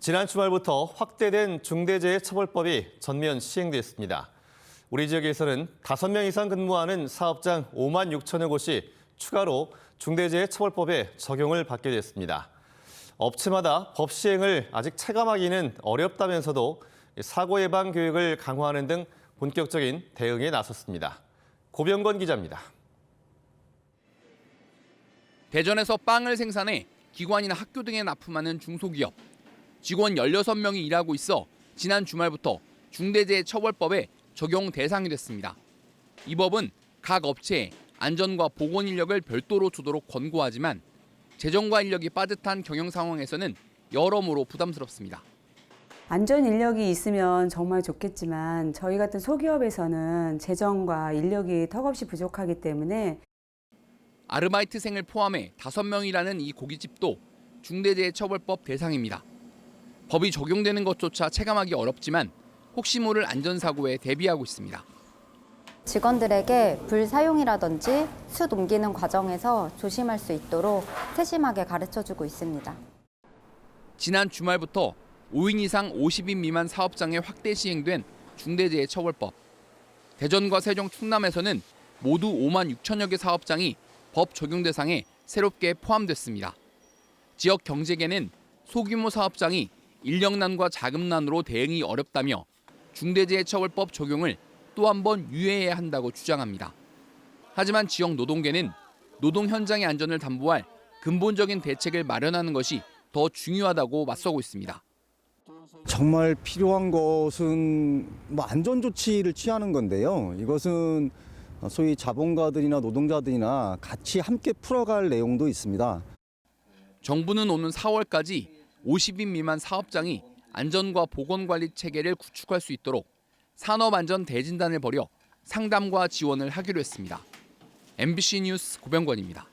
지난 주말부터 확대된 중대재해처벌법이 전면 시행됐습니다. 우리 지역에서는 5명 이상 근무하는 사업장 5만 6천여 곳이 추가로 중대재해처벌법에 적용을 받게 됐습니다. 업체마다 법 시행을 아직 체감하기는 어렵다면서도 사고 예방 교육을 강화하는 등 본격적인 대응에 나섰습니다. 고병건 기자입니다. 대전에서 빵을 생산해 기관이나 학교 등에 납품하는 중소기업. 직원 16명이 일하고 있어 지난 주말부터 중대재해처벌법에 적용 대상이 됐습니다. 이 법은 각 업체에 안전과 보건 인력을 별도로 두도록 권고하지만 재정과 인력이 빠듯한 경영 상황에서는 여러모로 부담스럽습니다. 안전 인력이 있으면 정말 좋겠지만 저희 같은 소기업에서는 재정과 인력이 턱없이 부족하기 때문에 아르바이트생을 포함해 5명이라는 이 고깃집도 중대재해처벌법 대상입니다. 법이 적용되는 것조차 체감하기 어렵지만 혹시 모를 안전사고에 대비하고 있습니다. 직원들에게 불 사용이라든지 수 옮기는 과정에서 조심할 수 있도록 세심하게 가르쳐 주고 있습니다. 지난 주말부터 5인 이상 50인 미만 사업장에 확대 시행된 중대재해처벌법. 대전과 세종, 충남에서는 모두 5만 6천여 개 사업장이 법 적용 대상에 새롭게 포함됐습니다. 지역 경제계는 소규모 사업장이 인력난과 자금난으로 대응이 어렵다며 중대재해처벌법 적용을 또 한 번 유예해야 한다고 주장합니다. 하지만 지역 노동계는 노동 현장의 안전을 담보할 근본적인 대책을 마련하는 것이 더 중요하다고 맞서고 있습니다. 정말 필요한 것은 뭐 안전 조치를 취하는 건데요. 이것은 소위 자본가들이나 노동자들이나 같이 함께 풀어갈 내용도 있습니다. 정부는 오는 4월까지 50인 미만 사업장이 안전과 보건 관리 체계를 구축할 수 있도록 산업안전 대진단을 벌여 상담과 지원을 하기로 했습니다. MBC 뉴스 고병권입니다.